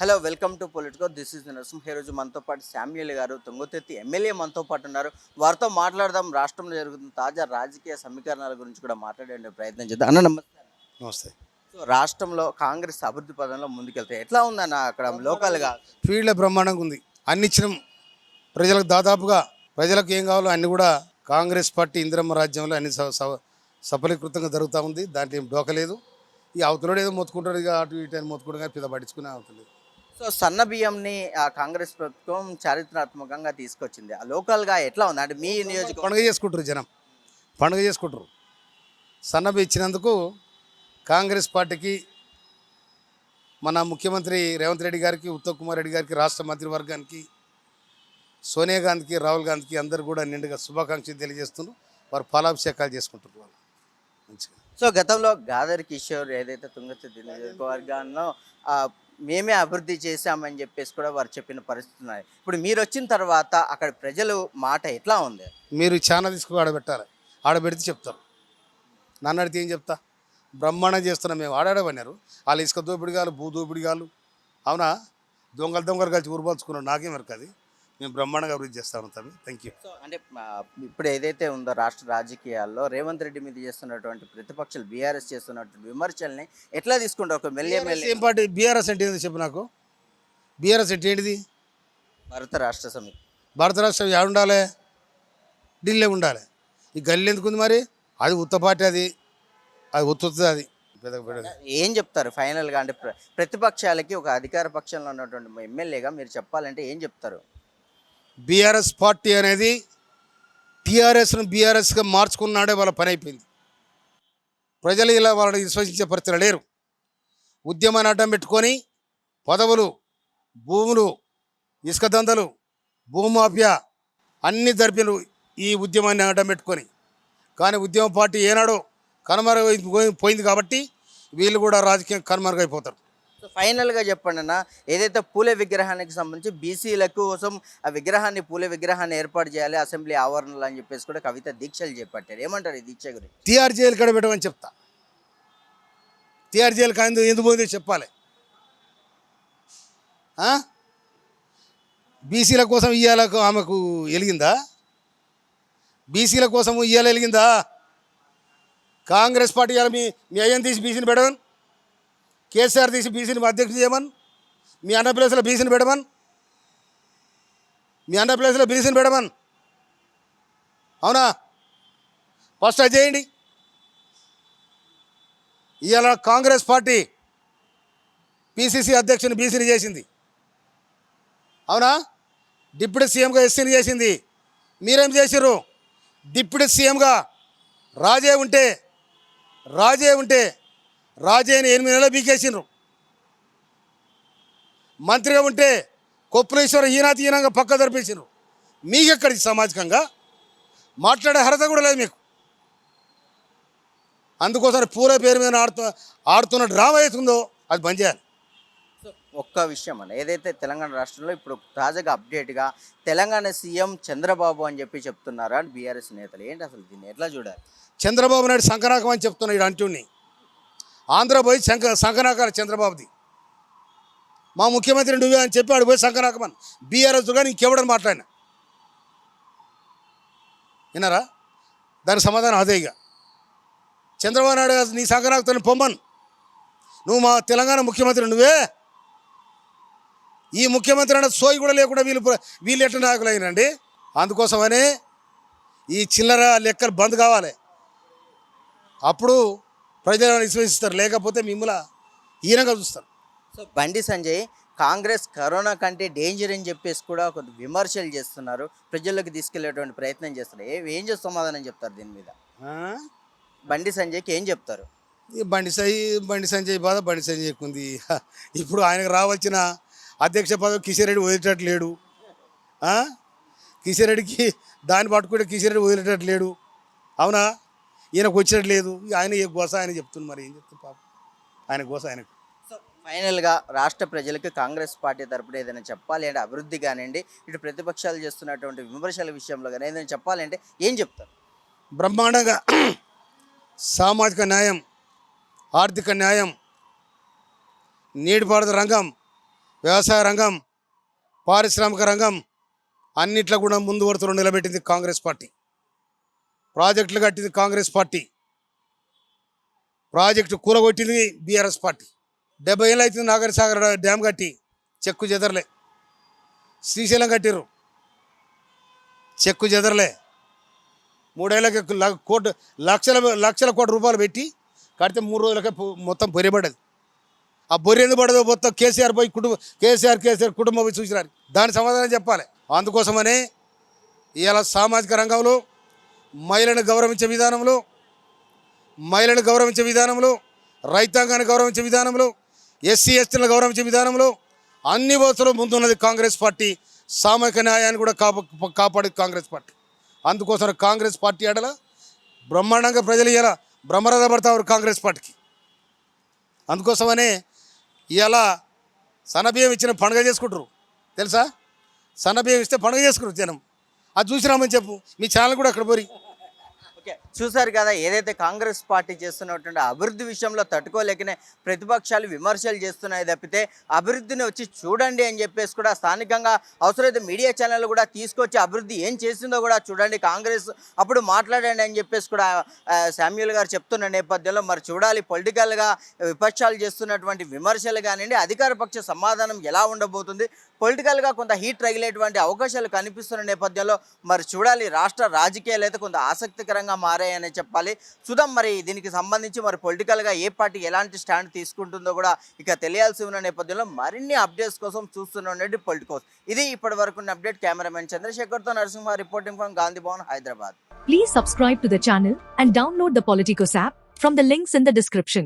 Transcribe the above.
Hello welcome to Politico. This is Narasimha. ఈ రోజు మనతో పాటు శామ్యుల్ గారు తుంగతుర్తి ఎమ్మెల్యే మనతో పాటు ఉన్నారు. వారితో మాట్లాడదాం. రాష్ట్రంలో జరుగుతున్న తాజా రాజకీయ సమీకరణాల గురించి కూడా మాట్లాడే ప్రయత్నం చేద్దాం. అన్న నమస్తే. నమస్తే. సో రాష్ట్రంలో కాంగ్రెస్ అభివృద్ధి పదంలో ముందుకెళ్తాయి ఎట్లా ఉందన్న అక్కడ లోకల్గా? ఫీల్డ్ బ్రహ్మాండంగా ఉంది. అన్ని ఇచ్చినాం. ప్రజలకు దాదాపుగా ప్రజలకు ఏం కావాలో అన్ని కూడా కాంగ్రెస్ పార్టీ ఇందిరమ్మ రాజ్యంలో అన్ని సఫలీకృతంగా జరుగుతూ ఉంది. దాంట్లో ఏం డోకలేదు ఈ అవతలోడు ఏదో మొత్తుకుంటాడు ఇక అటు ఇటు అని మొత్తుకుంటాడు కానీ పెద్ద పట్టించుకునే అవతలేదు. సో సన్న బియ్యంని ఆ కాంగ్రెస్ ప్రభుత్వం చారిత్రాత్మకంగా తీసుకొచ్చింది. ఆ లోకల్గా ఎట్లా ఉంది? అంటే మీ నియోజకవర్గం పండుగ చేసుకుంటారు జనం. పండుగ చేసుకుంటారు. సన్నబి ఇచ్చినందుకు కాంగ్రెస్ పార్టీకి మన ముఖ్యమంత్రి రేవంత్ రెడ్డి గారికి ఉత్తమ్ కుమార్ రెడ్డి గారికి రాష్ట్ర మంత్రివర్గానికి సోనియా గాంధీకి రాహుల్ గాంధీకి అందరు కూడా నిండుగా శుభాకాంక్షలు తెలియజేస్తున్నారు. వారు ఫలాభిషేకాలు చేసుకుంటారు వాళ్ళు. మంచిగా. సో గతంలో గాదర్ కిషోర్ ఏదైతే తుంగతుర్తి నియోజకవర్గాల్లో మేమే అభివృద్ధి చేశామని చెప్పేసి కూడా వారు చెప్పిన పరిస్థితి ఉన్నాయి. ఇప్పుడు మీరు వచ్చిన తర్వాత అక్కడ ప్రజలు మాట ఎట్లా ఉంది? మీరు చాలా తీసుకుని ఆడబెట్టాలి ఆడబెడితే చెప్తారు. నన్ను అడిగితే ఏం చెప్తా? బ్రహ్మాండం చేస్తున్నాం మేము ఆడాడమన్నారు వాళ్ళు ఇసుక దోపిడిగాలు భూ దోపిడిగాలు. అవునా? దొంగలు దొంగలు కలిసి ఊరుపాల్చుకున్నాం నాకేం వరకు అది? మేము బ్రహ్మాండంగా అభివృద్ధి చేస్తాం తమ్మి. థ్యాంక్ యూ సో అంటే ఇప్పుడు ఏదైతే ఉందో రాష్ట్ర రాజకీయాల్లో రేవంత్ రెడ్డి మీద చేస్తున్నటువంటి ప్రతిపక్షాలు బీఆర్ఎస్ చేస్తున్నటువంటి విమర్శల్ని ఎట్లా తీసుకుంటారు ఒక మెల్లి ఏం పార్టీ? బీఆర్ఎస్ అంటే ఏంది చెప్పు నాకు? బీఆర్ఎస్ అంటే ఏంటిది? భారత రాష్ట్ర సమితి. భారత రాష్ట్రం ఎక్కడ ఉండాలి? ఢిల్లీ ఉండాలి. ఈ గల్లీ ఎందుకు ఉంది మరి? అది ఉత్త పార్టీ అది. అది ఉత్తుంది అది. ఏం చెప్తారు ఫైనల్గా? అంటే ప్ర- ప్రతిపక్షాలకి ఒక అధికార పక్షంలో ఉన్నటువంటి ఎమ్మెల్యేగా మీరు చెప్పాలంటే ఏం చెప్తారు? బీఆర్ఎస్ పార్టీ అనేది టీఆర్ఎస్ను బీఆర్ఎస్గా మార్చుకున్నాడే వాళ్ళ పని అయిపోయింది. ప్రజలు ఇలా వాళ్ళని విశ్వసించే పరిస్థితులు లేరు. ఉద్యమాన్ని అడ్డం పెట్టుకొని పదవులు భూములు ఇసుక దందలు భూమాఫియా అన్ని జరిపిన ఈ ఉద్యమాన్ని అడ్డం పెట్టుకొని. కానీ ఉద్యమ పార్టీ ఏనాడో కనుమరుగైపోయింది కాబట్టి వీళ్ళు కూడా రాజకీయం కనుమరుగైపోతారు. సో ఫైనల్గా చెప్పండి అన్న ఏదైతే పూలే విగ్రహానికి సంబంధించి బీసీలకు కోసం ఆ విగ్రహాన్ని పూలే విగ్రహాన్ని ఏర్పాటు చేయాలి అసెంబ్లీ ఆవరణలు అని చెప్పేసి కూడా కవిత దీక్షలు చేపట్టారు. ఏమంటారు ఈ దీక్ష గురించి? టీఆర్ జైలు కడ పెట్టమని చెప్తా. టీఆర్ జైలు కాదు ఎందుకు పోయిందో చెప్పాలి. ఆ? బీసీల కోసం ఇయ్యాలకు ఆమెకు వెలిగిందా? బీసీల కోసం ఇయ్యాలి ఎలిగిందా కాంగ్రెస్ పార్టీ ఇవాళ మీ మీ అయ్యని తీసి బీసీని పెడవన్ కేసీఆర్ తీసి బీసీని అధ్యక్షుడు చేయమన్ మీ అన్న ప్లేస్లో బీసీని పెడమని మీ అన్న ప్లేస్లో బీసీని పెడమని అవునా? ఫస్ట్ అది చేయండి. ఇవాళ కాంగ్రెస్ పార్టీ పిసిసి అధ్యక్షుని బీసీని చేసింది. అవునా? డిప్యూటీ సీఎంగా ఎస్సీని చేసింది. మీరేం చేసిర్రు? డిప్యూటీ సీఎంగా రాజే ఉంటే రాజే ఉంటే రాజేని ఎనిమిది నెలలు బీకేసిండ్రు. మంత్రిగా ఉంటే కొప్పులేశ్వర ఈనాతి ఈనంగా పక్క జరిపేసిండ్రు. మీకెక్కడికి సామాజికంగా? మాట్లాడే అర్హత కూడా లేదు మీకు. అందుకోసం పూల పేరు మీద ఆడుతూ ఆడుతున్న డ్రామా అవుతుందో అది బంద్ చేయాలి. ఒక్క విషయం అన్న ఏదైతే తెలంగాణ రాష్ట్రంలో ఇప్పుడు తాజాగా అప్డేట్గా తెలంగాణ సీఎం చంద్రబాబు అని చెప్పి చెప్తున్నారు అని బీఆర్ఎస్ నేతలు? ఏంటి అసలు దీన్ని? ఎట్లా చూడాలి? చంద్రబాబు నాయుడు సంకనాకం అని చెప్తున్నాడు అంటుని ఆంధ్ర పోయి శంక సంకనాకాలు చంద్రబాబుది. మా ముఖ్యమంత్రి నువ్వే అని చెప్పి ఆడు పోయి సంకనాకమని బీఆర్ఎస్ కానీ ఇంకెవడని మాట్లాడినా? విన్నారా? దానికి సమాధానం అదే ఇక. చంద్రబాబు నాయుడు గారు నీ సంకనాకుతాను పొమ్మను. నువ్వు మా తెలంగాణ ముఖ్యమంత్రి నువ్వే. ఈ ముఖ్యమంత్రి అన్న సోయి కూడా లేకుండా వీళ్ళు వీళ్ళు ఎట్ల నాయకులు అయినండి అందుకోసమనే ఈ చిల్లర లెక్కలు బంద్ కావాలి. అప్పుడు ప్రజలను విశ్వసిస్తారు లేకపోతే మిమ్మల్ని హీనంగా చూస్తారు. సో బండి సంజయ్ కాంగ్రెస్ కరోనా కంటే డేంజర్ అని చెప్పేసి కూడా కొంత విమర్శలు చేస్తున్నారు. ప్రజల్లోకి తీసుకెళ్ళేటువంటి ప్రయత్నం చేస్తున్నారు. ఏ ఏం చేసి సమాధానం చెప్తారు దీని మీద? బండి సంజయ్కి ఏం చెప్తారు? బండి సై బండి సంజయ్ బాధ బండి సంజయ్ ఉంది ఇప్పుడు ఆయనకు రావాల్సిన అధ్యక్ష పదవి కిషన్ రెడ్డి వదిలేటట్టు లేడు? కిషన్ రెడ్డికి దాన్ని పట్టుకుంటే కిషన్ రెడ్డి వదిలేటట్టు లేడు అవునా? ఈయనకు వచ్చినట్టు లేదు ఆయన ఏ గోస ఆయన చెప్తుంది మరి ఏం చెప్తుంది పాపం? ఆయన గోస ఆయనకు. ఫైనల్గా రాష్ట్ర ప్రజలకు కాంగ్రెస్ పార్టీ తరపున ఏదైనా చెప్పాలి అంటే అభివృద్ధి కానివ్వండి ఇటు ప్రతిపక్షాలు చేస్తున్నటువంటి విమర్శల విషయంలో కానీ ఏదైనా చెప్పాలి అంటే ఏం చెప్తారు? బ్రహ్మాండంగా సామాజిక న్యాయం ఆర్థిక న్యాయం నీటిపారుదల రంగం వ్యవసాయ రంగం పారిశ్రామిక రంగం అన్నిట్లో కూడా ముందు వరుసలో నిలబెట్టింది కాంగ్రెస్ పార్టీ. ప్రాజెక్టులు కట్టింది కాంగ్రెస్ పార్టీ. ప్రాజెక్టు కూలగొట్టింది బీఆర్ఎస్ పార్టీ. డెబ్బై ఏళ్ళు అవుతుంది నాగర్ సాగర్ డ్యామ్ కట్టి చెక్కు చెదరలే. శ్రీశైలం కట్టిర్రు. చెక్కు చెదరలే. మూడేళ్ళకి ల- కోటి లక్షల లక్షల కోట్ల రూపాయలు పెట్టి కడితే మూడు రోజులకే మొత్తం పొరిపడ్డది ఆ బొర్రె ఎందుకు పడదో మొత్తం కేసీఆర్ పోయి కుటుంబ కేసీఆర్ కేసీఆర్ కుటుంబం పోయి చూసినారు. దాని సమాధానం చెప్పాలి. అందుకోసమనే ఇవాళ సామాజిక రంగంలో మహిళను గౌరవించే విధానంలో మహిళను గౌరవించే విధానంలో రైతాంగాన్ని గౌరవించే విధానంలో ఎస్సీ ఎస్టీలను గౌరవించే విధానంలో అన్ని వసతులు ముందున్నది కాంగ్రెస్ పార్టీ. సామూహిక న్యాయాన్ని కూడా కాపా కాపాడేది కాంగ్రెస్ పార్టీ. అందుకోసం కాంగ్రెస్ పార్టీ ఆడల బ్రహ్మాండంగా ప్రజలు ఇలా బ్రహ్మరథ పడతారు కాంగ్రెస్ పార్టీకి. అందుకోసమనే ఇలా సన్నబియ్యం ఇచ్చిన పండుగ చేసుకుంటారు తెలుసా? సన్నబియ్యం ఇస్తే పండుగ చేసుకుంటారు జనం. అది చూసిరామని చెప్పు. మీ ఛానల్ కూడా అక్కడ పోరి. చూశారు కదా ఏదైతే కాంగ్రెస్ పార్టీ చేస్తున్నటువంటి అభివృద్ధి విషయంలో తట్టుకోలేకనే ప్రతిపక్షాలు విమర్శలు చేస్తున్నాయి తప్పితే అభివృద్ధిని వచ్చి చూడండి అని చెప్పేసి కూడా స్థానికంగా అవసరమైతే మీడియా ఛానల్ కూడా తీసుకొచ్చి అభివృద్ధి ఏం చేసిందో కూడా చూడండి కాంగ్రెస్. అప్పుడు మాట్లాడండి అని చెప్పేసి కూడా శామ్యుల్ గారు చెప్తున్న నేపథ్యంలో మరి చూడాలి పొలిటికల్గా విపక్షాలు చేస్తున్నటువంటి విమర్శలు కానివ్వండి అధికార పక్ష సమాధానం ఎలా ఉండబోతుంది పొలిటికల్గా కొంత హీట్ రగిలేటువంటి అవకాశాలు కనిపిస్తున్న నేపథ్యంలో మరి చూడాలి. రాష్ట్ర రాజకీయాలు అయితే కొంత ఆసక్తికరంగా మారాయని చెప్పాలి. చూద్దాం మరి దీనికి సంబంధించి మరి పొలిటికల్గా ఏ పార్టీ ఎలాంటి స్టాండ్ తీసుకుంటుందో కూడా ఇక తెలియాల్సి ఉన్న నేపథ్యంలో మరిన్ని అప్డేట్స్ కోసం చూస్తూనే పొలిటికోస్. ఇది ఇప్పటి వరకు ఉన్న update. Cameraman చంద్రశేఖర్తో Narasimha reporting from Gandhi Bhavan Hyderabad. Please subscribe to the channel and download the Politicos app from the links in the description.